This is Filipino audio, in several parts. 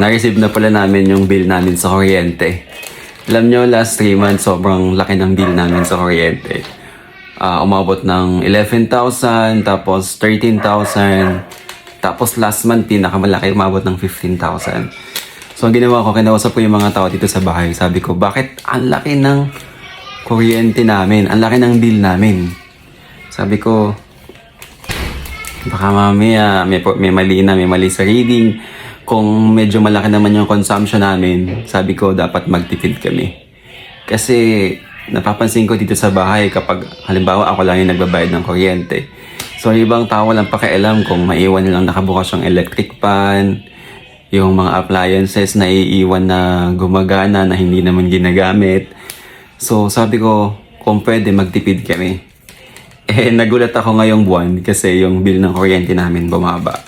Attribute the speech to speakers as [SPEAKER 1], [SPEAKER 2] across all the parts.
[SPEAKER 1] na-receive na pala namin yung bill namin sa kuryente. Alam nyo, last 3 months, sobrang laki ng bill namin sa kuryente. Ah, umabot ng 11,000, tapos 13,000, tapos last month, pinakamalaki, umabot ng 15,000. So, ang ginawa ko, kinausap ko yung mga tao dito sa bahay. Sabi ko, bakit ang laki ng kuryente namin? Ang laki ng bill namin. Sabi ko, baka mamaya may, may mali na, may mali sa reading. Kung medyo malaki naman yung consumption namin, sabi ko dapat magtipid kami. Kasi napapansin ko dito sa bahay kapag halimbawa ako lang yung nagbabayad ng kuryente. So ibang tao walang pakialam kung maiwan nilang nakabukas yung electric fan, yung mga appliances na iiwan na gumagana na hindi naman ginagamit. So sabi ko, kung pwede magtipid kami. Eh, nagulat ako ngayong buwan kasi yung bill ng kuryente namin bumaba.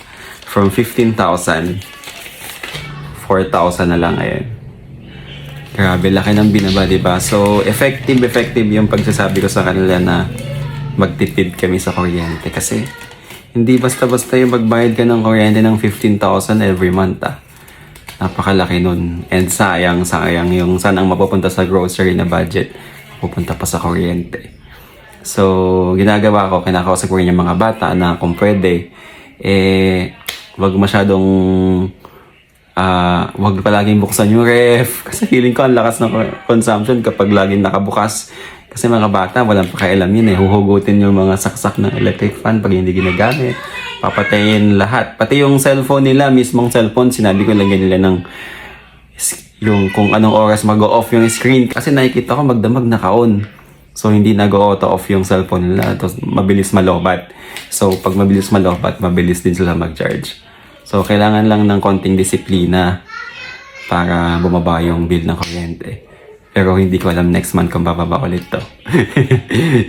[SPEAKER 1] From 15,000, 4,000 na lang ngayon. Grabe, laki ng binaba, di ba? So, effective, effective yung pagsasabi ko sa kanila na magtipid kami sa kuryente. Kasi, hindi basta-basta yung magbayad ka ng kuryente ng 15,000 every month, ah. Napakalaki nun. And sayang, sayang yung saan ang mapupunta sa grocery na budget. Pupunta pa sa kuryente. So, ginagawa ko, kinakausap ko rin yung mga bata na kung pwede, eh, wag masyadong, ah, wag palaging buksan yung ref. Kasi feeling ko ang lakas ng consumption kapag laging nakabukas. Kasi mga bata, walang pakialam yun eh. Huhugutin yung mga saksak ng electric fan pag hindi ginagamit. Papatayin lahat. Pati yung cellphone nila, mismong cellphone, sinabi ko lagyan nila ng yung kung anong oras mag-off yung screen. Kasi nakikita ko magdamag naka-on. So, hindi nag-auto off yung cellphone nila. Tapos, mabilis malobat. So, pag mabilis malobat, mabilis din sila mag-charge. So, kailangan lang ng konting disiplina para bumaba yung bill ng kuryente. Pero hindi ko alam next month kung bababa ulit to.